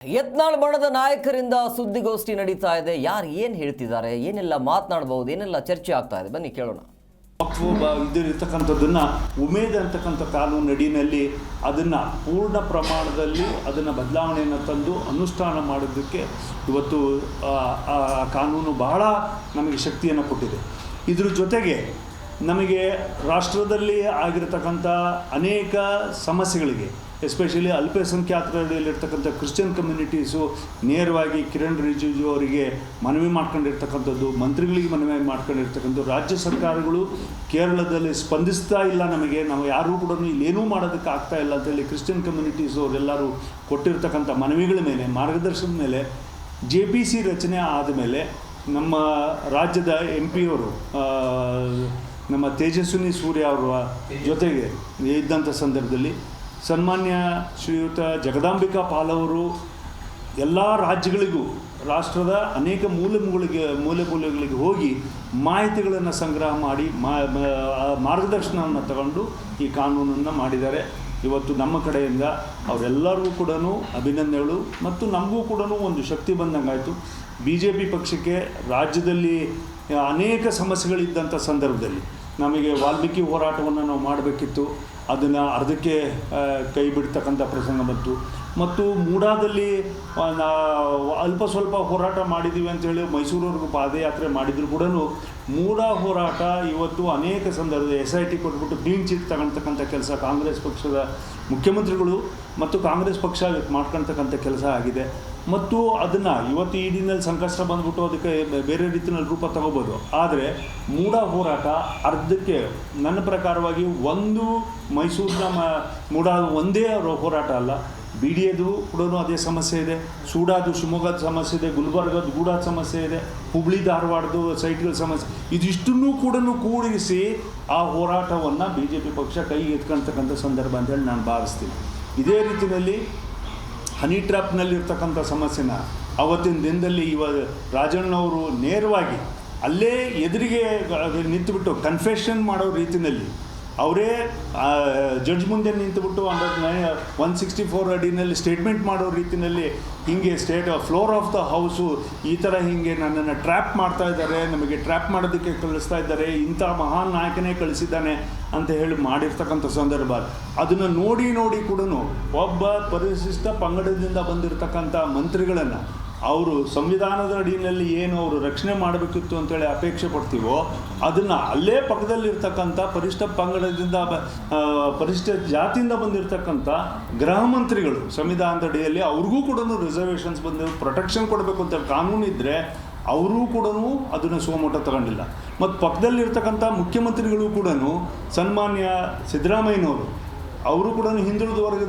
ಯತ್ನಾಳ್ ಬಣದ ನಾಯಕರಿಂದ ಸುದ್ದಿಗೋಷ್ಠಿ ನಡೀತಾ ಇದೆ. ಯಾರು ಏನು ಹೇಳ್ತಿದ್ದಾರೆ? ಏನೆಲ್ಲ ಮಾತನಾಡಬಹುದು? ಏನೆಲ್ಲ ಚರ್ಚೆ ಆಗ್ತಾ ಇದೆ? ಬನ್ನಿ, ಕೇಳೋಣ. ಇದಿರ್ತಕ್ಕಂಥದ್ದನ್ನು ಉಮೇದ್ ಅಂತಕ್ಕಂಥ ಕಾನೂನು ಅಡಿನಲ್ಲಿ ಅದನ್ನು ಪೂರ್ಣ ಪ್ರಮಾಣದಲ್ಲಿ ಅದನ್ನು ಬದಲಾವಣೆಯನ್ನು ತಂದು ಅನುಷ್ಠಾನ ಮಾಡೋದಕ್ಕೆ ಇವತ್ತು ಕಾನೂನು ಬಹಳ ನಮಗೆ ಶಕ್ತಿಯನ್ನು ಕೊಟ್ಟಿದೆ. ಇದ್ರ ಜೊತೆಗೆ ನಮಗೆ ರಾಷ್ಟ್ರದಲ್ಲಿ ಆಗಿರತಕ್ಕಂಥ ಅನೇಕ ಸಮಸ್ಯೆಗಳಿಗೆ ಎಸ್ಪೆಷಲಿ ಅಲ್ಪಸಂಖ್ಯಾತರಲ್ಲಿರ್ತಕ್ಕಂಥ ಕ್ರಿಶ್ಚಿಯನ್ ಕಮ್ಯುನಿಟೀಸು ನೇರವಾಗಿ ಕಿರಣ್ ರಿಜಿಜು ಅವರಿಗೆ ಮನವಿ ಮಾಡ್ಕೊಂಡಿರ್ತಕ್ಕಂಥದ್ದು, ಮಂತ್ರಿಗಳಿಗೆ ಮನವಿ ಮಾಡ್ಕೊಂಡಿರ್ತಕ್ಕಂಥದ್ದು, ರಾಜ್ಯ ಸರ್ಕಾರಗಳು ಕೇರಳದಲ್ಲಿ ಸ್ಪಂದಿಸ್ತಾ ಇಲ್ಲ ನಮಗೆ, ನಾವು ಯಾರೂ ಕೂಡ ಇಲ್ಲೇನೂ ಮಾಡೋದಕ್ಕೆ ಆಗ್ತಾ ಇಲ್ಲ ಅಂತೇಳಿ ಕ್ರಿಶ್ಚಿಯನ್ ಕಮ್ಯುನಿಟೀಸ್ ಅವರೆಲ್ಲರೂ ಕೊಟ್ಟಿರ್ತಕ್ಕಂಥ ಮನವಿಗಳ ಮೇಲೆ, ಮಾರ್ಗದರ್ಶನದ ಮೇಲೆ ಜೆ ಪಿ ಸಿ ರಚನೆ ಆದಮೇಲೆ ನಮ್ಮ ರಾಜ್ಯದ ಎಂ ಪಿಯವರು ನಮ್ಮ ತೇಜಸ್ವಿನಿ ಸೂರ್ಯ ಅವರ ಜೊತೆಗೆ ಇದ್ದಂಥ ಸಂದರ್ಭದಲ್ಲಿ ಸನ್ಮಾನ್ಯ ಶ್ರೀಯುತ ಜಗದಾಂಬಿಕಾ ಪಾಲ್ ಅವರು ಎಲ್ಲ ರಾಜ್ಯಗಳಿಗೂ, ರಾಷ್ಟ್ರದ ಅನೇಕ ಮೂಲಗಳಿಗೆ ಮೂಲೆ ಮೂಲೆಗಳಿಗೆ ಹೋಗಿ ಮಾಹಿತಿಗಳನ್ನು ಸಂಗ್ರಹ ಮಾಡಿ ಮಾರ್ಗದರ್ಶನವನ್ನು ತಗೊಂಡು ಈ ಕಾನೂನನ್ನು ಮಾಡಿದ್ದಾರೆ. ಇವತ್ತು ನಮ್ಮ ಕಡೆಯಿಂದ ಅವರೆಲ್ಲರಿಗೂ ಕೂಡ ಅಭಿನಂದನೆಗಳು ಮತ್ತು ನಮಗೂ ಕೂಡ ಒಂದು ಶಕ್ತಿ ಬಂದಂಗಾಯಿತು. ಬಿ ಜೆ ಪಿ ಪಕ್ಷಕ್ಕೆ ರಾಜ್ಯದಲ್ಲಿ ಅನೇಕ ಸಮಸ್ಯೆಗಳಿದ್ದಂಥ ಸಂದರ್ಭದಲ್ಲಿ ನಮಗೆ ವಾಲ್ಮೀಕಿ ಹೋರಾಟವನ್ನು ನಾವು ಮಾಡಬೇಕಿತ್ತು. ಅದನ್ನು ಅರ್ಧಕ್ಕೆ ಕೈ ಬಿಡ್ತಕ್ಕಂಥ ಪ್ರಸಂಗ ಬಂತು. ಮತ್ತು ಮೂಡಾದಲ್ಲಿ ಅಲ್ಪ ಸ್ವಲ್ಪ ಹೋರಾಟ ಮಾಡಿದ್ದೀವಿ ಅಂಥೇಳಿ ಮೈಸೂರವರೆಗೂ ಪಾದಯಾತ್ರೆ ಮಾಡಿದ್ರು ಕೂಡ ಮೂಡ ಹೋರಾಟ ಇವತ್ತು ಅನೇಕ ಸಂದರ್ಭದಲ್ಲಿ ಎಸ್ ಐ ಟಿ ಕೊಟ್ಬಿಟ್ಟು ಕ್ಲೀನ್ ಚಿಟ್ ತಗೊಳ್ತಕ್ಕಂಥ ಕೆಲಸ ಕಾಂಗ್ರೆಸ್ ಪಕ್ಷದ ಮುಖ್ಯಮಂತ್ರಿಗಳು ಮತ್ತು ಕಾಂಗ್ರೆಸ್ ಪಕ್ಷ ಮಾಡ್ಕೊಳ್ತಕ್ಕಂಥ ಕೆಲಸ ಆಗಿದೆ. ಮತ್ತು ಅದನ್ನು ಇವತ್ತು ಈ ದಿನದಲ್ಲಿ ಸಂಕಷ್ಟ ಬಂದ್ಬಿಟ್ಟು ಅದಕ್ಕೆ ಬೇರೆ ರೀತಿಯಲ್ಲಿ ರೂಪ ತಗೋಬೋದು. ಆದರೆ ಮೂಡ ಹೋರಾಟ ಅರ್ಧಕ್ಕೆ ನನ್ನ ಪ್ರಕಾರವಾಗಿ ಒಂದು ಮೈಸೂರಿನ ಮ, ಮೂಡ ಒಂದೇ ಹೋರಾಟ ಅಲ್ಲ. ಬಿ ಡಿ ಎದು ಕೂಡ ಅದೇ ಸಮಸ್ಯೆ ಇದೆ. ಸೂಡಾದು ಶಿವಮೊಗ್ಗದ ಸಮಸ್ಯೆ ಇದೆ, ಗುಲ್ಬರ್ಗದ ಗೂಡಾದ ಸಮಸ್ಯೆ ಇದೆ, ಹುಬ್ಳಿ ಧಾರವಾಡದು ಸೈಟ್ಗಳ ಸಮಸ್ಯೆ. ಇದಿಷ್ಟನ್ನು ಕೂಡ ಕೂಡಿಸಿ ಆ ಹೋರಾಟವನ್ನು ಬಿ ಜೆ ಪಿ ಪಕ್ಷ ಕೈಗೆ ಎತ್ಕೊಳ್ತಕ್ಕಂಥ ಸಂದರ್ಭ ಅಂತೇಳಿ ನಾನು ಭಾವಿಸ್ತೀನಿ. ಇದೇ ರೀತಿಯಲ್ಲಿ ಹನಿ ಟ್ರ್ಯಾಪ್ನಲ್ಲಿರ್ತಕ್ಕಂಥ ಸಮಸ್ಯೆನ ಅವತ್ತಿನ ದಿನದಲ್ಲಿ ಇವ ರಾಜಣ್ಣವರು ನೇರವಾಗಿ ಅಲ್ಲೇ ಎದುರಿಗೆ ನಿಂತುಬಿಟ್ಟು ಕನ್ಫೆಷನ್ ಮಾಡೋ ರೀತಿಯಲ್ಲಿ ಅವರೇ ಜಡ್ಜ್ ಮುಂದೆ ನಿಂತುಬಿಟ್ಟು ಅಂಡರ್ ಒನ್ ಸಿಕ್ಸ್ಟಿ ಫೋರ್ ಅಡಿನಲ್ಲಿ ಸ್ಟೇಟ್ಮೆಂಟ್ ಮಾಡೋ ರೀತಿಯಲ್ಲಿ ಹಿಂಗೆ state floor of the house ಈ ಥರ ಹೀಗೆ ನನ್ನನ್ನು ಟ್ರ್ಯಾಪ್ ಮಾಡ್ತಾ ಇದ್ದಾರೆ, ನಮಗೆ ಟ್ರ್ಯಾಪ್ ಮಾಡೋದಕ್ಕೆ ಕಳಿಸ್ತಾ ಇದ್ದಾರೆ, ಇಂಥ ಮಹಾನ್ ನಾಯಕನೇ ಕಳಿಸಿದ್ದಾನೆ ಅಂತ ಹೇಳಿ ಮಾಡಿರ್ತಕ್ಕಂಥ ಸಂದರ್ಭ. ಅದನ್ನು ನೋಡಿ ನೋಡಿ ಕೂಡ ಒಬ್ಬ ಪರಿಶಿಷ್ಟ ಪಂಗಡದಿಂದ ಬಂದಿರತಕ್ಕಂಥ ಮಂತ್ರಿಗಳನ್ನು ಅವರು ಸಂವಿಧಾನದ ಅಡಿಯಲ್ಲಿ ಏನು ಅವರು ರಕ್ಷಣೆ ಮಾಡಬೇಕಿತ್ತು ಅಂತೇಳಿ ಅಪೇಕ್ಷೆ ಪಡ್ತೀವೋ, ಅದನ್ನು ಅಲ್ಲೇ ಪಕ್ಕದಲ್ಲಿರ್ತಕ್ಕಂಥ ಪರಿಷ್ಠ ಪಂಗಡದಿಂದ ಪರಿಷ್ಠ ಜಾತಿಯಿಂದ ಬಂದಿರತಕ್ಕಂಥ ಗೃಹ ಮಂತ್ರಿಗಳು ಸಂವಿಧಾನದ ಅಡಿಯಲ್ಲಿ ಅವ್ರಿಗೂ ಕೂಡ ರಿಸರ್ವೇಷನ್ಸ್ ಬಂದು ಪ್ರೊಟೆಕ್ಷನ್ ಕೊಡಬೇಕು ಅಂತ ಕಾನೂನು ಇದ್ದರೆ ಅವರೂ ಕೂಡ ಅದನ್ನು ಸೋಮೋಟ ತಗೊಂಡಿಲ್ಲ. ಮತ್ತು ಪಕ್ಕದಲ್ಲಿರ್ತಕ್ಕಂಥ ಮುಖ್ಯಮಂತ್ರಿಗಳು ಕೂಡ ಸನ್ಮಾನ್ಯ ಸಿದ್ದರಾಮಯ್ಯನವರು, ಅವರು ಕೂಡ ಹಿಂದುಳಿದ ವರ್ಗದ